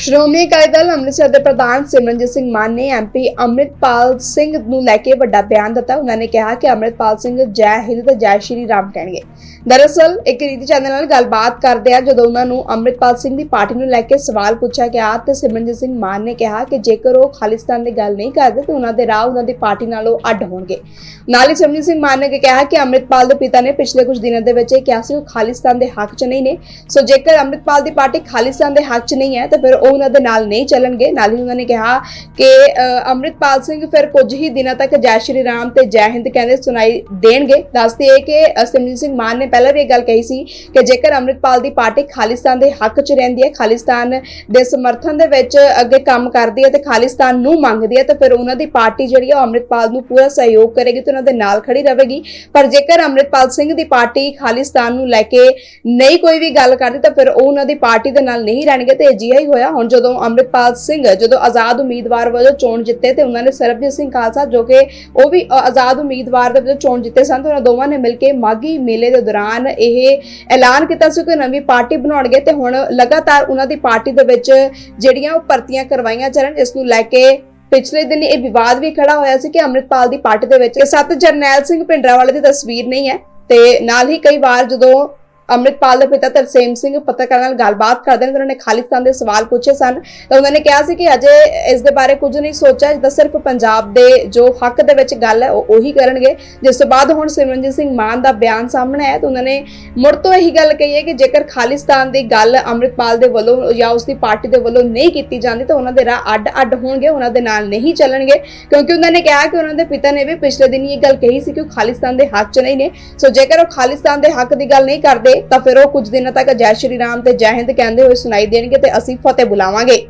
ਸ਼੍ਰੋਮਣੀ ਅਕਾਲੀ ਦਲ ਅੰਮ੍ਰਿਤਸਰ ਦੇ ਪ੍ਰਧਾਨ ਸਿਮਰਨਜੀਤ ਸਿੰਘ ਮਾਨ ਨੇ ਐਮਪੀ ਅੰਮ੍ਰਿਤਪਾਲ ਸਿੰਘ ਨੂੰ ਲੈ ਕੇ ਵੱਡਾ ਬਿਆਨ ਦਿੱਤਾ। ਉਹਨਾਂ ਨੇ ਕਿਹਾ ਕਿ ਅੰਮ੍ਰਿਤਪਾਲ ਸਿੰਘ ਜੈ ਹਿੰਦ ਤੇ ਜੈ ਸ਼੍ਰੀ ਰਾਮ ਕਹਿਣਗੇ। ਦਰਅਸਲ, ਇੱਕ ਰੀਤੀ ਚੈਨਲ ਨਾਲ ਗੱਲਬਾਤ ਕਰਦੇ ਆ, ਜਦੋਂ ਉਹਨਾਂ ਨੂੰ ਅੰਮ੍ਰਿਤਪਾਲ ਸਿੰਘ ਦੀ ਪਾਰਟੀ ਨੂੰ ਲੈ ਕੇ ਸਵਾਲ ਪੁੱਛਿਆ ਗਿਆ ਤੇ ਸਿਮਰਨਜੀਤ ਸਿੰਘ ਮਾਨ ਨੇ ਕਿਹਾ ਕਿ ਜੇਕਰ ਉਹ ਖਾਲਿਸਤਾਨ ਦੀ ਗੱਲ ਨਹੀਂ ਕਰਦੇ ਤੇ ਉਹਨਾਂ ਦੇ ਰਾਹ ਉਹਨਾਂ ਦੀ ਪਾਰਟੀ ਨਾਲੋਂ ਅੱਡ ਹੋਣਗੇ। ਨਾਲ ਹੀ ਸਿਮਰਨਜੀਤ ਸਿੰਘ ਮਾਨ ਨੇ ਕਿਹਾ ਕਿ ਅੰਮ੍ਰਿਤਪਾਲ ਦੇ ਪਿਤਾ ਨੇ ਪਿਛਲੇ ਕੁਝ ਦਿਨਾਂ ਦੇ ਵਿੱਚ ਇਹ ਕਿਹਾ ਸੀ ਉਹ ਖਾਲਿਸਤਾਨ ਦੇ ਹੱਕ 'ਚ ਨਹੀਂ ਨੇ। ਸੋ ਜੇਕਰ ਅੰਮ੍ਰਿਤਪਾਲ ਦੀ ਪਾਰਟੀ ਖਾਲਿਸਤਾਨ ਦੇ ਹੱਕ 'ਚ ਨਹੀਂ ਹੈ ਤਾਂ ਫਿਰ ਉਹ ਉਹਨਾਂ ਦੇ ਨਾਲ ਨਹੀਂ ਚੱਲਣਗੇ। ਨਾਲ ਹੀ ਉਹਨਾਂ ਨੇ ਕਿਹਾ ਕਿ ਅ, ਅੰਮ੍ਰਿਤਪਾਲ ਸਿੰਘ ਫਿਰ ਕੁਝ ਹੀ ਦਿਨਾਂ ਤੱਕ ਜੈ ਸ਼੍ਰੀ ਰਾਮ ਤੇ ਜੈ ਹਿੰਦ ਕਹਿੰਦੇ ਸੁਣਾਈ ਦੇਣਗੇ। ਦੱਸਦੇ ਇਹ ਕਿ ਅ, ਸਿੰਘ ਮਾਨ ਨੇ ਪਹਿਲਾਂ ਵੀ ਇਹ ਗੱਲ ਕਹੀ ਸੀ ਕਿ ਜੇਕਰ ਅੰਮ੍ਰਿਤਪਾਲ ਦੀ ਪਾਰਟੀ ਖਾਲਿਸਤਾਨ ਦੇ ਹੱਕ 'ਚ ਰਹਿੰਦੀ ਹੈ ਖਾਲਿਸਤਾਨ ਦੇ ਸਮਰਥਨ ਦੇ ਵਿੱਚ ਅੱਗੇ ਕੰਮ ਕਰਦੀ ਹੈ ਤੇ ਖਾਲਿਸਤਾਨ ਨੂੰ ਮੰਗਦੀ ਹੈ ਤਾਂ ਫਿਰ ਉਹਨਾਂ ਦੀ ਪਾਰਟੀ ਜਿਹੜੀ ਹੈ ਉਹ ਅੰਮ੍ਰਿਤਪਾਲ ਨੂੰ ਪੂਰਾ ਸਹਿਯੋਗ ਕਰੇਗੀ ਤੇ ਉਹਨਾਂ ਦੇ ਨਾਲ ਖੜੀ ਰਹੇਗੀ। ਪਰ ਜੇਕਰ ਅੰਮ੍ਰਿਤਪਾਲ ਸਿੰਘ ਦੀ ਪਾਰਟੀ ਖਾਲਿਸਤਾਨ ਨੂੰ ਲੈ ਕੇ ਨਹੀਂ ਕੋਈ ਵੀ ਗੱਲ ਕਰਦੀ ਤਾਂ ਫਿਰ ਉਹ ਉਹਨਾਂ ਦੀ ਪਾਰਟੀ ਦੇ ਨਾਲ ਨਹੀਂ ਰਹਿਣਗੇ ਤੇ ਅਜਿਹਾ ਹੀ ਹੋਇਆ। ਹੁਣ ਜਦੋਂ ਅੰਮ੍ਰਿਤਪਾਲ ਸਿੰਘ ਜਦੋਂ ਆਜ਼ਾਦ ਉਮੀਦਵਾਰ ਵਜੋਂ ਚੋਣ ਜਿੱਤੇ ਤੇ ਉਹਨਾਂ ਨੇ ਸਰਬਜੀਤ ਸਿੰਘ ਖਾਲਸਾ ਜੋ ਕਿ ਉਹ ਵੀ ਆਜ਼ਾਦ ਉਮੀਦਵਾਰ ਦੇ ਵਜੋਂ ਚੋਣ ਜਿੱਤੇ ਸਨ ਤੇ ਉਹਨਾਂ ਦੋਵਾਂ ਨੇ ਮਿਲ ਕੇ ਮਾਗੀ ਮੇਲੇ ਦੇ ਦੌਰਾਨ ਇਹ ਐਲਾਨ ਕੀਤਾ ਸੀ ਕਿ ਨਵੀਂ ਪਾਰਟੀ ਬਣਾਉਣਗੇ ਤੇ ਹੁਣ ਲਗਾਤਾਰ ਉਹਨਾਂ ਦੀ ਪਾਰਟੀ ਦੇ ਵਿੱਚ ਜਿਹੜੀਆਂ ਉਹ ਭਰਤੀਆਂ ਕਰਵਾਈਆਂ ਜਾਣ, ਇਸ ਨੂੰ ਲੈ ਕੇ ਪਿਛਲੇ ਦਿਨ ਇਹ ਵਿਵਾਦ ਵੀ ਖੜਾ ਹੋਇਆ ਸੀ ਕਿ ਅੰਮ੍ਰਿਤਪਾਲ ਦੀ ਪਾਰਟੀ ਦੇ ਵਿੱਚ ਸਤ ਜਰਨੈਲ ਸਿੰਘ ਭਿੰਡਰਾਵਾਲੇ ਦੀ ਤਸਵੀਰ ਨਹੀਂ ਹੈ ਤੇ ਨਾਲ ਹੀ ਕਈ ਵਾਰ ਜਦੋਂ ਅੰਮ੍ਰਿਤਪਾਲ ਦੇ ਪਿਤਾ ਤਰਸੇਮ ਸਿੰਘ ਪੱਤਰਕਾਰਾਂ ਨਾਲ ਗੱਲਬਾਤ ਕਰਦੇ ਨੇ, ਤਾਂ ਉਹਨਾਂ ਨੇ ਖਾਲਿਸਤਾਨ ਦੇ ਸਵਾਲ ਪੁੱਛੇ ਸਨ। ਤਾਂ ਉਹਨਾਂ ਨੇ ਕਿਹਾ ਸੀ ਕਿ ਅਜੇ ਇਸ ਦੇ ਬਾਰੇ ਕੁਝ ਨਹੀਂ ਸੋਚਿਆ, ਜਿੱਦਾਂ ਸਿਰਫ ਪੰਜਾਬ ਦੇ ਜੋ ਹੱਕ ਦੇ ਵਿੱਚ ਗੱਲ ਹੈ, ਉਹ ਉਹੀ ਕਰਨਗੇ। ਜਿਸ ਤੋਂ ਬਾਅਦ ਹੁਣ ਸਿਮਰਨਜੀਤ ਸਿੰਘ ਮਾਨ ਦਾ ਬਿਆਨ ਸਾਹਮਣੇ ਆਇਆ, ਤਾਂ ਉਹਨਾਂ ਨੇ ਮੁੜ ਤੋਂ ਇਹੀ ਗੱਲ ਕਹੀ ਹੈ ਕਿ ਜੇਕਰ ਖਾਲਿਸਤਾਨ ਦੀ ਗੱਲ ਅੰਮ੍ਰਿਤਪਾਲ ਦੇ ਵੱਲੋਂ ਜਾਂ ਉਸ ਦੀ ਪਾਰਟੀ ਦੇ ਵੱਲੋਂ ਨਹੀਂ ਕੀਤੀ ਜਾਂਦੀ, ਤਾਂ ਉਹਨਾਂ ਦੇ ਰਾਹ ਅੱਡ-ਅੱਡ ਹੋਣਗੇ, ਉਹਨਾਂ ਦੇ ਨਾਲ ਨਹੀਂ ਚੱਲਣਗੇ। ਕਿਉਂਕਿ ਉਹਨਾਂ ਨੇ ਕਿਹਾ ਕਿ ਉਹਨਾਂ ਦੇ ਪਿਤਾ ਨੇ ਵੀ ਪਿਛਲੇ ਦਿਨ ਇਹ ਗੱਲ ਕਹੀ ਸੀ ਕਿ ਉਹ ਖਾਲਿਸਤਾਨ ਦੇ ਹੱਕ 'ਚ ਨਹੀਂ ਨੇ। ਸੋ ਜੇਕਰ ਉਹ ਖਾਲਿਸਤਾਨ ਦੇ ਹੱਕ ਦੀ ਗੱਲ ਨਹੀਂ ਕਰਦੇ ਤਾਂ ਫਿਰ ਉਹ ਕੁਝ ਦਿਨਾਂ ਤੱਕ ਜੈ ਸ਼੍ਰੀ ਰਾਮ ਤੇ ਜੈ ਹਿੰਦ ਕਹਿੰਦੇ ਹੋਏ ਸੁਣਾਈ ਦੇਣਗੇ ਤੇ ਅਸੀਂ ਫਤਿਹ ਬੁਲਾਵਾਂਗੇ।